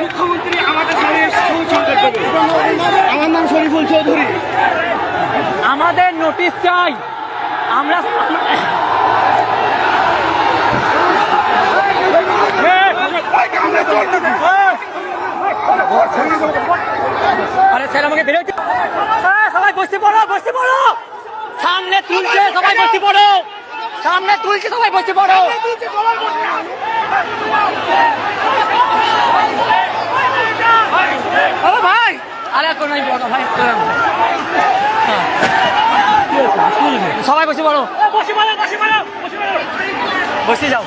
মুখ্যমন্ত্রী আমাদের সঙ্গে দেবে আমার নাম শরীফুল চৌধুরী। আমাদের নোটিশ চাই। আমরা আরে স্যার আমাকে বেরোতে হ্যাঁ, সবাই বসতে পড়ো বসতে পড়ো। সামনে তুলছে সবাই বসতে পড়ো। সামনে তুলছে সবাই বসতে পড়ো। ও ভাই। আরে কোনো নাই বড় ভাই। চলেন ভাই। হ্যাঁ। সবাই বসে পড়ো বসে পড়ো বসে পড়ো। বসে যাও।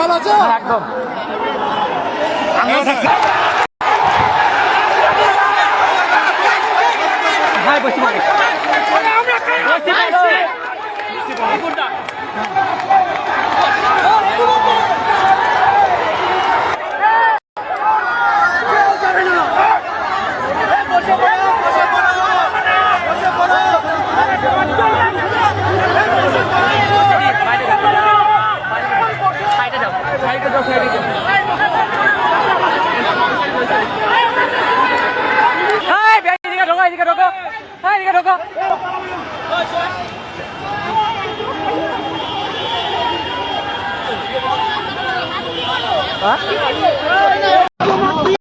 ভালো আছে? হ্যাঁ, একদম। ভাই বসে পড়ো। বসে পড়ো সাইডে যাও সাইডে যাও সাইডে যাও এই ব্যাগ এদিকে ঢোকো এদিকে ঢোকো হ্যাঁ এদিকে ঢোকো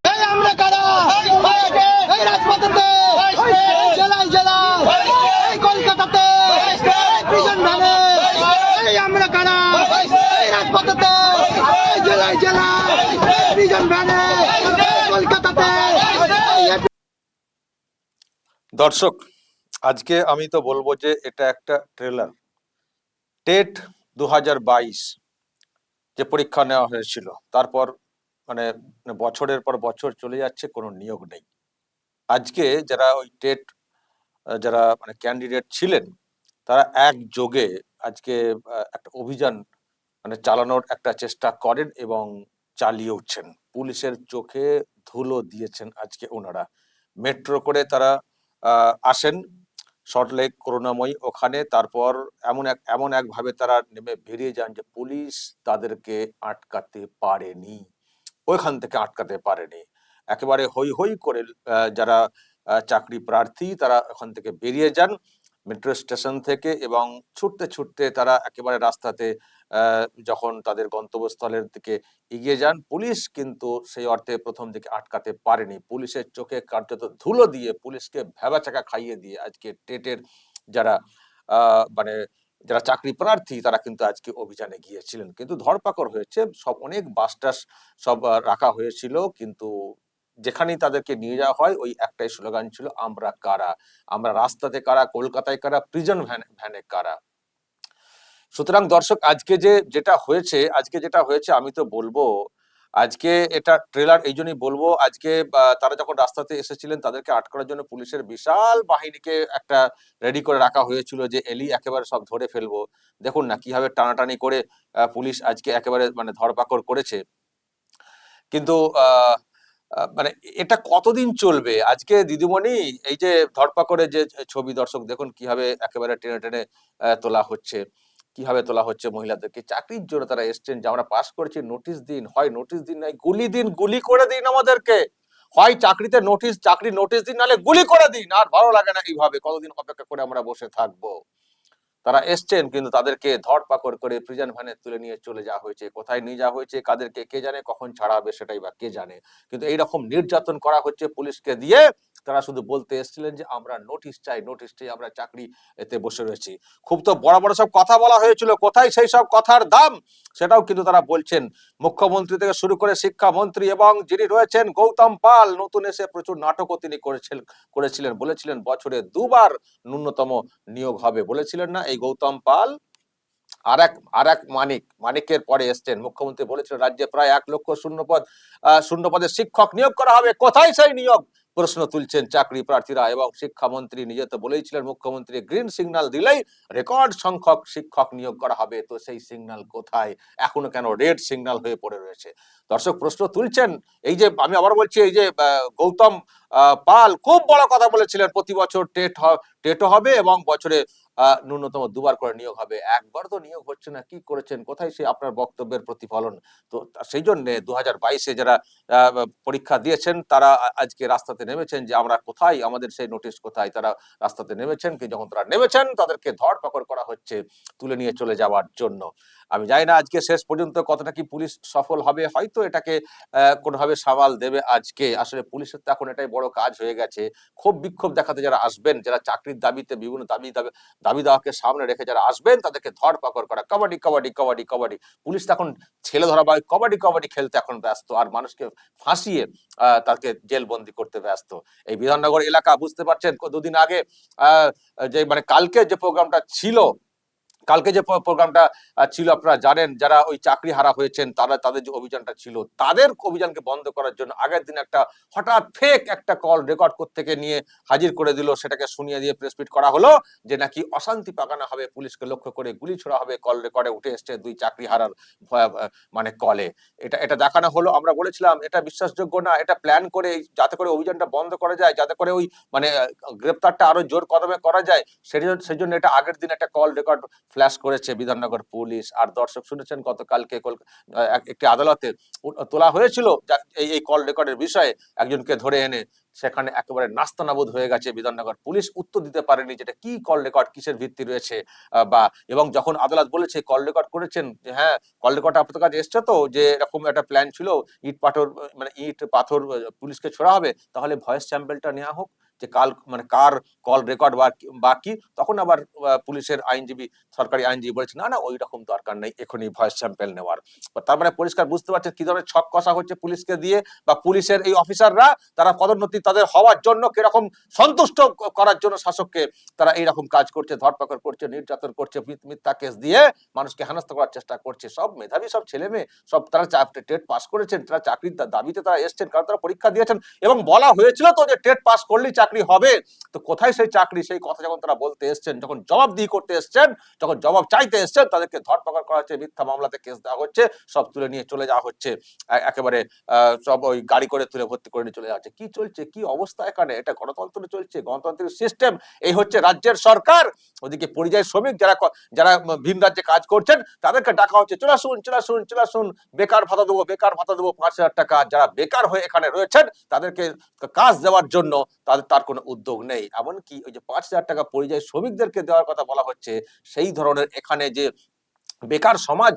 এই আমরা কারা এই রাজপথেতে এই জেলায় জেলায় এই কলকাতাতে এই প্রিজন ভ্যানে এই আমরা কারা এই রাজপথেতে এই জেলায় জেলায় এই প্রিজন ভ্যানে এই কলকাতাতে এই দর্শক, আজকে আমি তো বলব যে এটা একটা ট্রেলার টেট দু হাজার বাইশ, যে পরীক্ষা নেওয়া হয়েছিল। তারপর মানে বছরের পর বছর চলে যাচ্ছে, কোনো নিয়োগ নেই। আজকে যারা ওই টেট যারা মানে ক্যান্ডিডেট ছিলেন, তারা একযোগে আজকে একটা অভিযান মানে চালানোর একটা চেষ্টা করেন এবং চালিয়ে উঠছেন। পুলিশের চোখে ধুলো দিয়েছেন আজকে ওনারা। মেট্রো করে তারা আসেন সল্টলেক করুণাময়ী ওখানে। তারপর এমন এক, এমন একভাবে তারা নেমে বেরিয়ে যান যে পুলিশ তাদেরকে আটকাতে পারেনি। ওইখান থেকে আটকাতে পারেনি। একেবারে হই হই করে যারা চাকরি প্রার্থী তারা ওখান থেকে বেরিয়ে যান। মেট্রো স্টেশন থেকে এবং ছুটতে ছুটতে তারা একেবারে রাস্তাতে যখন তাদের গন্তব্যস্থলের দিকে এগিয়ে যান, পুলিশ কিন্তু সেই অর্থে প্রথম দিকে আটকাতে পারেনি। পুলিশের চোখে কার্যত ধুলো দিয়ে পুলিশকে ভেবাচাকা খাইয়ে দিয়ে আজকে টেটের যারা মানে যারা চাকরি প্রার্থী, তারা কিন্তু আজকে অভিযানে গিয়েছিলেন। কিন্তু ধরপাকড় হয়েছে, সব অনেক বাস টাস সব রাখা হয়েছিল। কিন্তু যেখানেই তাদেরকে নিয়ে যাওয়া হয়, ওই একটাই স্লোগান ছিল, আমরা কারা? আমরা রাস্তাতে কারা? কলকাতায় কারা? প্রিজন ভ্যানে ভ্যানে কারা? সুতরাং দর্শক, আজকে যে, যেটা হয়েছে, আজকে যেটা হয়েছে, আমি তো বলব, আজকে এটা ট্রেলার, এই জন্যই বলব, আজকে তারা যখন রাস্তাতে এসেছিলেন, তাদেরকে আটকানোর জন্য পুলিশের বিশাল বাহিনীকে একটা রেডি করে রাখা হয়েছিল যে, এলি একেবারে সব ধরে ফেলব। দেখুন না, কীভাবে টানাটানি করে পুলিশ আজকে একেবারে মানে ধরপাকড় করেছে। কিন্তু মানে এটা কতদিন চলবে? আজকে দিদিমণি, এই যে ধরপাকড়ে যে ছবি দর্শক, দেখুন কীভাবে একেবারে টেনে টেনে তোলা হচ্ছে। কীভাবে তোলা হচ্ছে মহিলাদেরকে? চাকরির জন্য তারা এসছেন যে, আমরা পাস করেছি নোটিশ দিন। হয় নোটিশ দিন নাই গুলি দিন, গুলি করে দিন আমাদেরকে। হয় চাকরিতে নোটিশ চাকরি নোটিশ দিন, নাহলে গুলি করে দিন। আর ভালো লাগে না এইভাবে। কতদিন অপেক্ষা করে আমরা বসে থাকব? তারা এসছেন, কিন্তু তাদেরকে ধরপাকড় করে প্রিজন ভ্যানে তুলে নিয়ে চলে যাওয়া হয়েছে। কোথায় নিয়ে যাওয়া হয়েছে, কাদেরকে কে জানে, কখন ছাড়া হবে সেটাই বা কে জানে। কিন্তু এইরকম নির্যাতন করা হচ্ছে পুলিশকে দিয়ে তারা শুধু বলতে এসেছিলেন যে আমরা নোটিশ চাই নোটিশ চাই আমরা চাকরি এতে বসে রয়েছি। খুব তো বড় বড় সব কথা বলা হয়েছিল কোথায় সেই সব কথার দাম? সেটাও কিন্তু তারা বলছেন। মুখ্যমন্ত্রী থেকে শুরু করে শিক্ষামন্ত্রী এবং যিনি রয়েছেন গৌতম পাল নতুন এসে প্রচুর নাটকও তিনি করেছেন করেছিলেন বলেছিলেন বছরে দুবার ন্যূনতম নিয়োগ হবে বলেছিলেন না? এই গৌতম পাল আর এক আর এক মানিক মানিকের পরে এসছেন। মুখ্যমন্ত্রী বলেছিলেন রাজ্যে প্রায় এক লক্ষ শূন্যপদ আহ, শূন্য পদে শিক্ষক নিয়োগ করা হবে কোথায় সেই নিয়োগ? প্রশ্ন তুলছেন চাকরি প্রার্থীরা এবং শিক্ষামন্ত্রী নিজে তো বলেইছিলেন, মুখ্যমন্ত্রী, গ্রিন সিগন্যাল দিলেই রেকর্ড সংখ্যক শিক্ষক নিয়োগ করা হবে। তো সেই সিগন্যাল কোথায়? এখনও কেন রেড সিগন্যাল হয়ে পড়ে রয়েছে? দর্শক, প্রশ্ন তুলছেন, এই যে আমি আবার বলছি, এই যে গৌতম পাল খুব বড় কথা বলেছিলেন, প্রতি বছর টেট টেটও হবে এবং বছরে ন্যূনতম দুবার করে নিয়োগ হবে। একবার তো নিয়োগ হচ্ছে না, কি করেছেন? কোথায় সেই আপনার বক্তব্যের প্রতিফলন? তো সেই জন্য দু হাজার বাইশে যারা পরীক্ষা দিয়েছেন, তারা আজকে রাস্তাতে নেমেছেন যে আমরা কোথায়, আমাদের সেই নোটিশ কোথায়? তারা রাস্তাতে নেমেছেন, কি যখন তারা নেমেছেন, তাদেরকে ধরপাকড় করা হচ্ছে, তুলে নিয়ে চলে যাওয়ার জন্য। আমি জানি না আজকে শেষ পর্যন্ত কতটা কি পুলিশ সফল হবে, হয়তো এটাকে কোনোভাবে সামাল দেবে আজকে। আসলে পুলিশের তো এখন এটাই বড় কাজ হয়ে গেছে। ক্ষোভ বিক্ষোভ দেখাতে যারা আসবেন, যারা চাকরির দাবিতে বিভিন্ন দাবি দাবি দাওয়াকে সামনে রেখে যারা আসবেন, তাদেরকে ধরপাকড় করা, কবাডি কবাডি কবাডি কবাডি। পুলিশ তো এখন ছেলে ধরা বা কবাডি কবাডি খেলতে এখন ব্যস্ত, আর মানুষকে ফাঁসিয়ে তাকে জেলবন্দি করতে ব্যস্ত। এই বিধাননগর এলাকা, বুঝতে পারছেন, দুদিন আগে যে মানে কালকে যে প্রোগ্রামটা ছিল কালকে যে প্রোগ্রামটা ছিল, আপনারা জানেন, যারা ওই চাকরি হারা হয়েছেন, তারা, তাদের যে অভিযানটা ছিল, তাদের অভিযানকে বন্ধ করার জন্য আগের দিন একটা হঠাৎ ফেক একটা কল রেকর্ড গিয়ে নিয়ে হাজির করে দিল, সেটাকে শুনিয়ে দিয়ে প্রেস মিট করা হলো, যে নাকি অশান্তি পাকানো হবে, পুলিশকে লক্ষ্য করে গুলি ছোড়া হবে কল রেকর্ডে উঠে এসছে দুই চাকরি হারার মানে কলে এটা এটা দেখানো হলো, আমরা বলেছিলাম, এটা বিশ্বাসযোগ্য না, এটা প্ল্যান করে যাতে করে অভিযানটা বন্ধ করা যায়, যাতে করে ওই মানে গ্রেপ্তারটা আরও জোর কদমে করা যায় সেই জন্য এটা আগের দিন একটা কল রেকর্ড ফ্ল্যাশ করেছে বিধাননগর পুলিশ। আর দর্শক শুনেছেন, গতকালকে কল- একটি আদালতে তোলা হয়েছিল এই এই কল রেকর্ডের বিষয়ে একজনকে ধরে এনে সেখানে একেবারে নাস্তানাবুদ হয়ে গেছে বিধাননগর পুলিশ। উত্তর দিতে পারেনি যেটা কি কল রেকর্ড, কিসের ভিত্তি রয়েছে বা, এবং যখন আদালত বলেছে কল রেকর্ড করেছেন হ্যাঁ কল রেকর্ড আপনাদের কাছে এসছে তো, যে এরকম একটা প্ল্যান ছিল, ইট পাথর মানে ইট পাথর পুলিশকে ছোড়া হবে, তাহলে ভয়েস স্যাম্পলটা নেওয়া হোক। যে কাল মানে কার কল রেকর্ড বা কি- তখন আবার পুলিশের আইনজীবী, সরকারি আইনজীবী বলেছে, না না, ওই রকম দরকার নেই, এখনই ভয়েস স্যাম্পল নেওয়ার। তার মানে পরিষ্কার বুঝতে পারছে কি ধরনের ছক কষা হচ্ছে পুলিশকে দিয়ে, বা পুলিশের এই অফিসাররা, তারা পদোন্নতি তাদের হওয়ার জন্য কীরকম সন্তুষ্ট করার জন্য শাসককে তারা এইরকম কাজ করছে, ধরপাকড় করছে, নির্যাতন করছে, মিথ- মিথ্যা কেস দিয়ে মানুষকে হেনস্থা করার চেষ্টা করছে। সব মেধাবী, সব ছেলে মেয়ে, সব তারা টেট পাস করেছেন, তারা চাকরির দাবিতে তারা এসছেন, কারণ তারা পরীক্ষা দিয়েছেন এবং বলা হয়েছিল তো যে টেট পাস করলেই চাকরি হবে, তো কোথায় সেই চাকরি? সেই কথা যখন তারা বলতে এসছেন, যখন জবাবদিহি করতে এসছেন, যখন জবাব চাইতে এসছেন, তাদেরকে ধরপাকড় করা হচ্ছে, মিথ্যা মামলাতে কেস দেওয়া হচ্ছে, সব তুলে নিয়ে চলে যাওয়া হচ্ছে। একেবারে সব ওই গাড়ি করে তুলে ভর্তি করে নিয়ে চলে যাচ্ছে কি চলছে? কি অবস্থা এখানে? এটা গণতন্ত্র চলছে গণতান্ত্রিক সিস্টেম এই হচ্ছে রাজ্যের সরকার। ওদিকে পরিযায়ী শ্রমিক যারা যারা ভিন রাজ্যে কাজ করছেন, তাদেরকে ডাকা হচ্ছে, চলে আসুন চলে আসুন চলে আসুন, বেকার ভাতা দেবো, বেকার ভাতা দেবো, পাঁচ হাজার টাকা। যারা বেকার হয়ে এখানে রয়েছেন, তাদেরকে কাজ দেওয়ার জন্য, তাদের, তার কোনো উদ্যোগ নেই। এমনকি ওই যে পাঁচ হাজার টাকা পরিযায়ী শ্রমিকদেরকে দেওয়ার কথা বলা হচ্ছে, সেই ধরনের এখানে যে বেকার সমাজ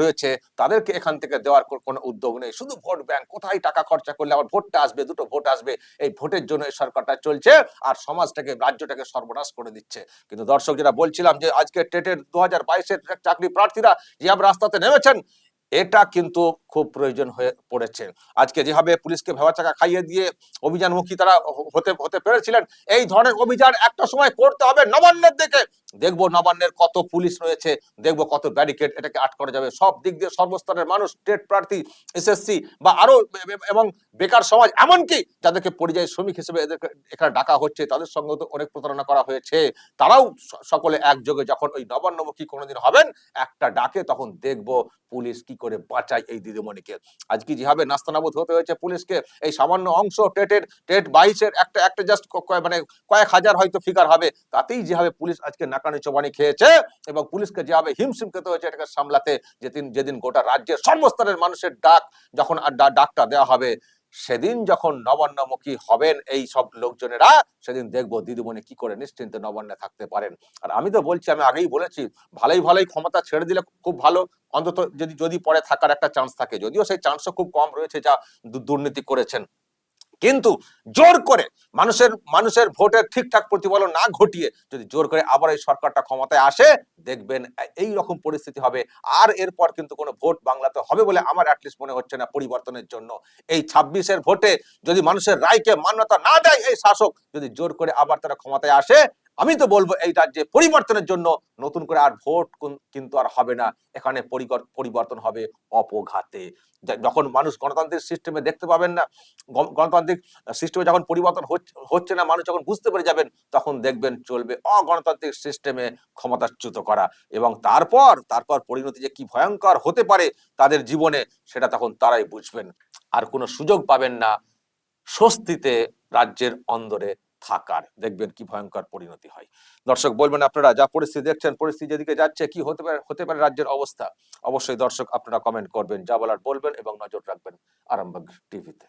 রয়েছে, তাদেরকে এখান থেকে দেওয়ার কোনো উদ্যোগ নেই। শুধু ভোট ব্যাংক, কোথায় টাকা খরচা করলে আবার ভোটটা আসবে, দুটো ভোট আসবে, এই ভোটের জন্য এই সরকারটা চলছে আর সমাজটাকে, রাজ্যটাকে সর্বনাশ করে দিচ্ছে। কিন্তু দর্শক, যেটা বলছিলাম যে আজকে টেটের দু হাজার বাইশের চাকরি প্রার্থীরা যেভাবে রাস্তাতে নেমেছেন এটা কিন্তু খুব প্রয়োজন হয়ে পড়েছে। আজকে যেভাবে পুলিশকে ভেবা চাকা খাইয়ে দিয়ে অভিযানমুখী তারা হতে হতে পেরেছিলেন, এই ধরনের অভিযান একটা সময় করতে হবে নবান্নের দিকে। দেখব নবান্নের কত পুলিশ রয়েছে, দেখব কত ব্যারিকেড এটাকে আটকানো যাবে। সব দিক দিয়ে সর্বস্তরের মানুষ স্টেট প্রার্থী এসএসসি বা আরও এবং বেকার সমাজ, এমনকি যাদেরকে পরিযায়ী শ্রমিক হিসেবে এদেরকে এখানে ডাকা হচ্ছে, তাদের সঙ্গে তো অনেক প্রতারণা করা হয়েছে। তারাও সকলে একযোগে যখন ওই নবান্নমুখী কোনোদিন হবেন, একটা ডাকে তখন দেখব পুলিশ কি করে বাঁচায় এই দিদিমণিকে। আজকে যেভাবে নাস্তানাবুদ হতে হয়েছে পুলিশকে, এই সামান্য অংশ টেটের টেট বাইশের একটা একটা জাস্ট মানে কয়েক হাজার হয়তো ফিগার হবে, তাতেই যেভাবে পুলিশ আজকে নাকানি চোবানি খেয়েছে এবং পুলিশকে যেভাবে হিমশিম খেতে হয়েছে এটাকে সামলাতে যেদিন যেদিন গোটা রাজ্যের সর্বস্তরের মানুষের ডাক যখন ডাকটা দেওয়া হবে, সেদিন যখন নবান্নমুখী হবেন এই সব লোকজনেরা, সেদিন দেখব দিদিমণি কি করে নিশ্চিন্তে নবান্নে থাকতে পারেন। আর আমি তো বলছি, আমি আগেই বলেছি, ভালোই ভালোই ক্ষমতা ছেড়ে দিলে খুব ভালো। অন্তত যদি যদি পরে থাকার একটা চান্স থাকে, যদিও সেই চান্সও খুব কম রয়েছে যা দুর্নীতি করেছেন। কিন্তু জোর করে মানুষের মানুষের ভোটের ঠিকঠাক প্রতিফলন না ঘটিয়ে যদি জোর করে আবার এই সরকারটা ক্ষমতায় আসে, দেখবেন এই রকম পরিস্থিতি হবে। আর এরপর কিন্তু কোনো ভোট বাংলাতে হবে বলে আমার অ্যাটলিস্ট মনে হচ্ছে না পরিবর্তনের জন্য। এই ছাব্বিশের ভোটে যদি মানুষের রায়কে মান্যতা না দেয় এই শাসক যদি জোর করে আবার তারা ক্ষমতায় আসে আমি তো বলব এই রাজ্যে পরিবর্তনের জন্য নতুন করে আর ভোট কিন্তু আর হবে না। এখানে পরিবর- পরিবর্তন হবে অপঘাতে। যখন মানুষ গণতান্ত্রিক সিস্টেমে দেখতে পাবেন না, গণ- গণতান্ত্রিক সিস্টেমে যখন পরিবর্তন হচ্ছে না, মানুষ যখন বুঝতে পেরে যাবেন, তখন দেখবেন চলবে অগণতান্ত্রিক সিস্টেমে ক্ষমতাচ্যুত করা। এবং তারপর তারপর পরিণতি যে কি ভয়ঙ্কর হতে পারে তাদের জীবনে, সেটা তখন তারাই বুঝবেন। আর কোনো সুযোগ পাবেন না স্বস্তিতে রাজ্যের অন্দরে থাকার, দেখবেন কি ভয়ঙ্কর পরিণতি হয়। দর্শক বলবেন আপনারা যা পরিস্থিতি দেখছেন, পরিস্থিতি যেদিকে যাচ্ছে, কি হতে পারে হতে পারে রাজ্যের অবস্থা? অবশ্যই দর্শক আপনারা কমেন্ট করবেন, যা বলার বলবেন এবং নজর রাখবেন আরামবাগ টিভিতে